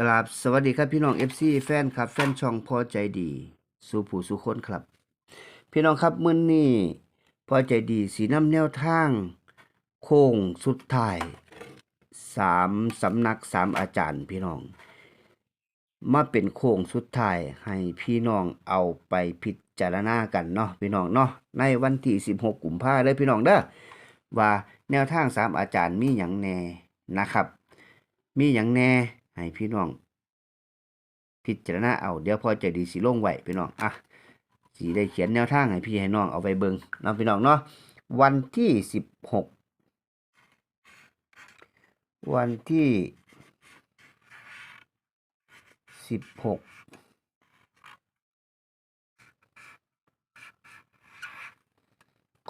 กราบสวัสดีครับพี่น้อง FC แฟนครับ แฟนช่องพอใจดี สู่ผู้สู่คนครับ พี่น้องครับมื้อนี้พอใจดีสีน้ำแนวทาง โค้งสุดท้ายสามสำนักสามอาจารย์พี่น้อง มาเป็นโค้งสุดท้ายให้พี่น้องเอาไปพิจารณากันเนาะพี่น้องเนาะในวันที่16กุมภาพันธ์เลยพี่น้องเด้อว่าแนวทางสามอาจารย์มีหยังแน่นะครับ มีหยังแน่ ให้พี่น้อง พิจารณาเอาเดี๋ยวพอใจดีสิลงไหวพี่น้องอะสีได้เขียนแนวทางให้พี่ให้น้องเอาไปเบิ่งเนาะพี่น้องเนาะวันที่สิบหกวันที่สิบหก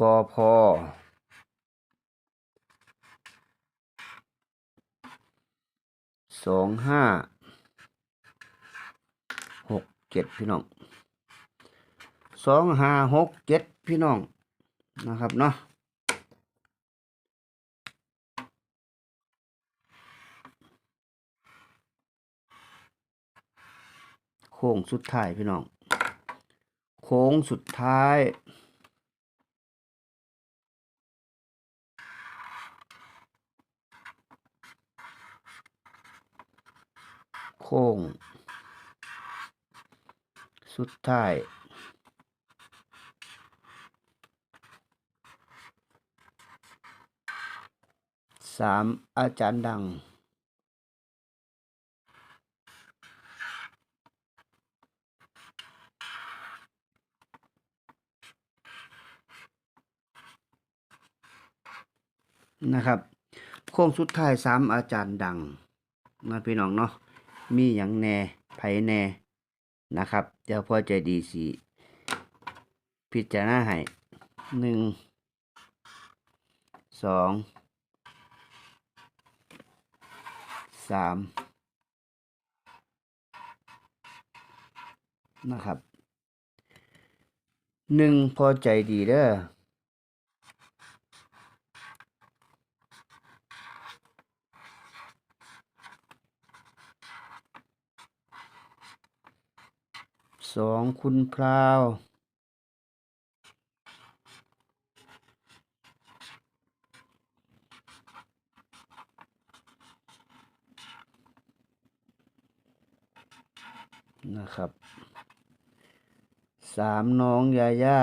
กพ สองห้าหกเจ็ดพี่น้องสองห้าหกเจ็ดพี่น้องนะครับเนาะโค้งสุดท้ายพี่น้อง โค้งสุดท้าย ค้ง สุดท้ายสามอาจารย์ดังนะครับ โค้งสุดท้ายสามอาจารย์ดังนะพี่น้องเนาะ มีอย่างแน่ไผแน่นะครับ เดี๋ยวพอใจดีสีพิจารณาให้หนึ่งสองสามนะครับหนึ่งพอใจดีเด้อ สองคุณพราวนะครับสามน้องยาย่า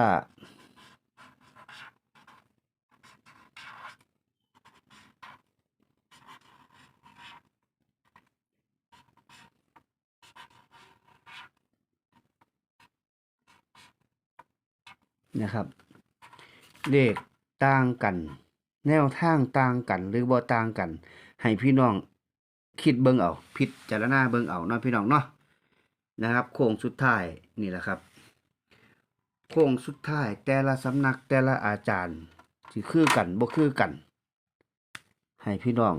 นะครับเลขต่างกัน แนวทางต่างกัน หรือบ่ต่างกัน ให้พี่น้องคิดเบิ่งเอา พิจารณาเบิ่งเอาเนาะพี่น้องเนาะนะครับ โค้งสุดท้ายนี่แหละครับ โค้งสุดท้ายแต่ละสำนักแต่ละอาจารย์สิคือกันบ่คือกัน ให้พี่น้อง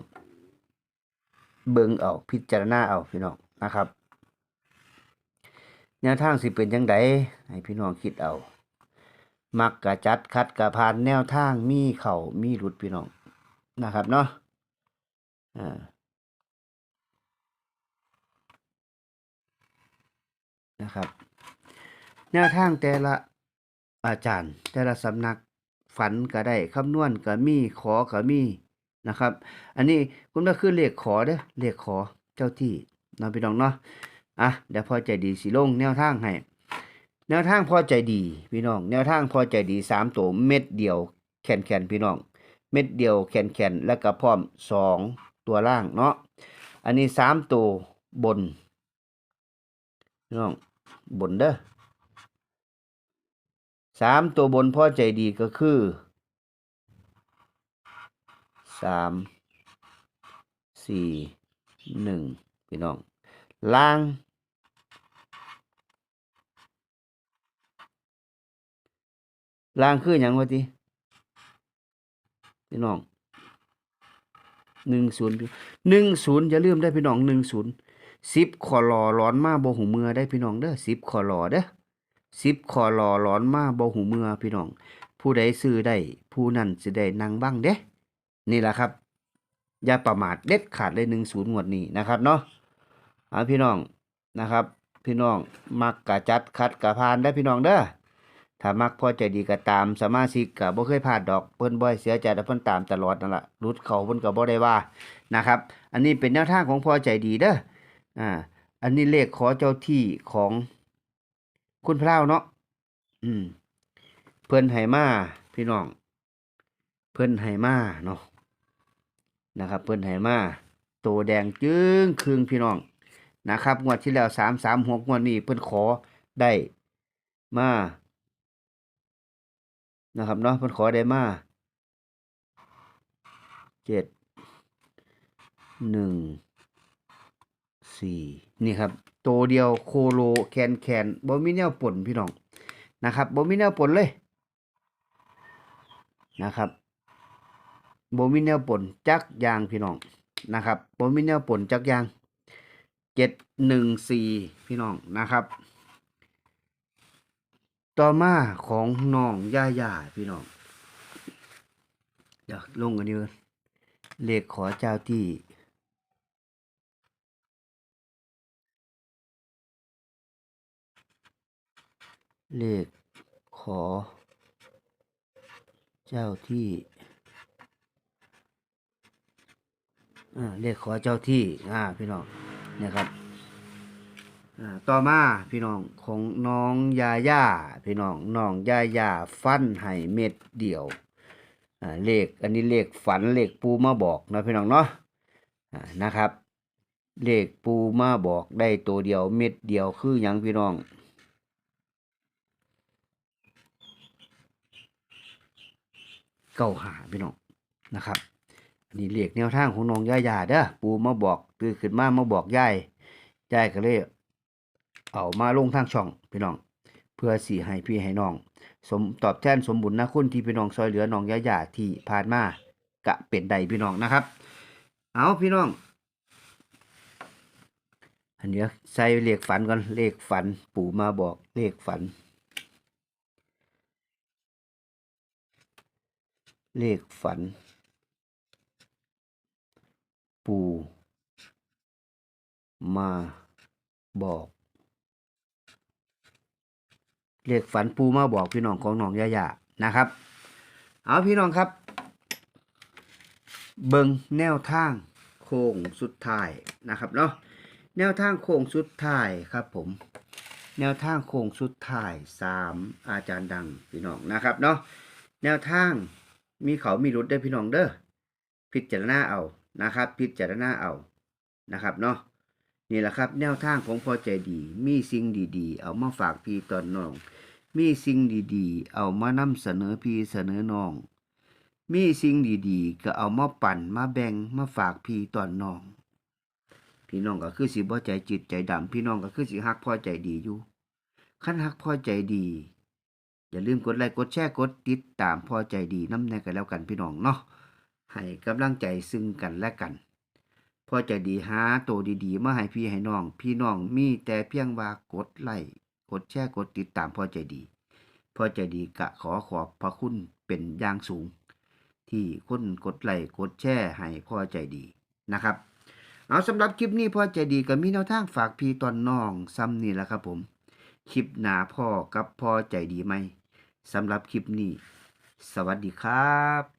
เบิ่งเอาพิจารณาเอาพี่น้องนะครับแนวทางสิเป็นจังไดให้พี่น้องคิดเอา มักกะจัดคัดกะผ่านแนวทางมีเข้ามีหลุดพี่น้องนะครับเนาะอ่านะครับ แนวทางแต่ละอาจารย์ แต่ละสำนักฝันก็ได้คำนวณก็มีขอก็มีนะครับ อันนี้คุณก็คือเลขขอเด้อเลขขอเจ้าที่เนาะพี่น้องเนาะอะเดี๋ยวพอใจดีสิลงแนวทางให้ แนวทางพอใจดีพี่น้อง แนวทางพอใจดีสามตัวเม็ดเดียวแขนแขนพี่น้อง เม็ดเดียวแขนแขนแล้วก็พร้อมสองตัวล่างเนาะอันนี้สามตัวบนพี่น้องบนเด้อสามตัวบนพ่อใจดีก็คือสามสี่หนึ่งพี่น้อง ล่าง ล่างคืออย่างวะทีพี่น้องหนึ่งศูนย์หนึ่งศูนย์อย่าลืมได้พี่น้องหนึ่งศูนย์สิบคอรอร้อนมาบ่หูเมือได้พี่น้องเด้อสิบคอรอเด้อสิบคอรอร้อนมาบ่หูเมือพี่น้อง ผู้ใดซื้อได้ผู้นั้นสิได้นั่งบ้างเด้นี่แหละครับ อย่าประมาทเด็ดขาดเลยหนึ่งศูนย์งวดนี้นะครับเนาะเอาพี่น้องนะครับ พี่น้องมักกะจัดคัดกะพานได้พี่น้องเด้อ ถ้ามักพอใจดีก็ตามสมาชิกก็บ่เคยพลาดดอกเพิ่นบ่เสียใจแต่เพิ่นตามตลอดนั่นล่ะรุดเขาเพิ่นก็บ่ได้ว่านะครับ อันนี้เป็นแนวทางของพอใจดีเด้ออ่า อันนี้เลขขอเจ้าที่ของคุณพระเนาะอืม เพิ่นให้มาพี่น้อง เพิ่นให้มาเนาะนะครับ เพิ่นให้มาโตแดงจึงครึ่งพี่น้องนะครับงวดที่แล้วสามสามหกงวดนี้เพิ่นขอได้มา นะครับเนาะเพิ่นขอได้มาเจ็ดหนึ่งสี่นี่ครับโตเดียวโคโลแคนแคนบ่มีแนวป่นพี่น้องนะครับบ่มีแนวป่นเลยนะครับบ่มีแนวป่นจักยางพี่น้องนะครับบ่มีแนวป่นจักยางเจ็ดหนึ่งสี่พี่น้องนะครับ ต่อมาของน้องย่าย่าพี่น้องเดี๋ยวลงกันดีกว่าเลขขอ เจ้าที่เลขขอเจ้าที่อ่าเลขขอเจ้าที่อ่าพี่น้องเนี่ยครับ อ่าต่อมาพี่น้องของน้องยาย่าพี่น้องน้องยาย่าฟันให้เม็ดเดียวอ่าเลขอันนี้เลขฝันเลขปูมาบอกนะพี่น้องเนาะอ่านะครับ เลขปูมาบอกได้ตัวเดียวเม็ดเดียวคืออย่างพี่น้องเก้าหาพี่น้องนะครับอันนี้เรียกแนวทางของน้องย่าย่าเด้อปูมาบอกตื่นขึ้นมามาบอกยายยายก็เลย เอามาลงทางช่องพี่น้อง เพื่อสีให้พี่ให้น้อง สมตอบแทนสมบุญนะคุณที่พี่น้องซอยเหลือน้องย่ายาที่ผ่านมากะเป็นใดพี่น้องนะครับ เอาพี่น้อง อันเนี้ยใส่เลขฝันก่อนเลขฝัน ปู่มาบอกเลขฝัน เลขฝัน ปู่มาบอก เลขฝันปูมาบอกพี่น้องของน้องยายานะครับ เอาพี่น้องครับ เบิงแนวทางโค้งสุดท้ายนะครับเนาะแนวทางโค้งสุดท้ายครับ ผม แนวทางโค้งสุดท้ายสามอาจารย์ดังพี่น้องนะครับเนาะแนวทางมีเขามีรุดได้พี่น้องเด้อพิจารณาเอานะครับ พิจารณาเอานะครับเนาะ นี่แหละครับ แนวทางของพอใจดี มีสิ่งดีๆ เอามาฝากพี่ตอนน้อง มีสิ่งดีๆ เอามานำเสนอพี่เสนอน้อง มีสิ่งดีๆ ก็เอามาปั่นมาแบ่งมาฝากพี่ตอนน้อง พี่น้องก็คือสิบ่ใจจิตใจดำพี่น้องก็คือสิฮักพอใจดีอยู่คันฮักพอใจดี อย่าลืมกดไลค์กดแชร์กดติดตามพอใจดีน้ำแน่กันแล้วกันพี่น้องเนาะให้กำลังใจซึ่งกันและกัน พอใจดีหาโตดีๆมาให้พี่ให้น้อง พี่น้องมีแต่เพียงว่ากดไลค์กดแชร์กดติดตามพอใจดี พอใจดีกะขอขอบพระคุณเป็นอย่างสูง ที่คนกดไลค์กดแชร์ให้พอใจดีนะครับ เอาสำหรับคลิปนี้พอใจดีก็มีแนวทางฝากพี่ตอนน้องซ้ำนี่แหละครับผม คลิปหนาพ่อกับพ่อใจดีไหมสำหรับคลิปนี้ สวัสดีครับ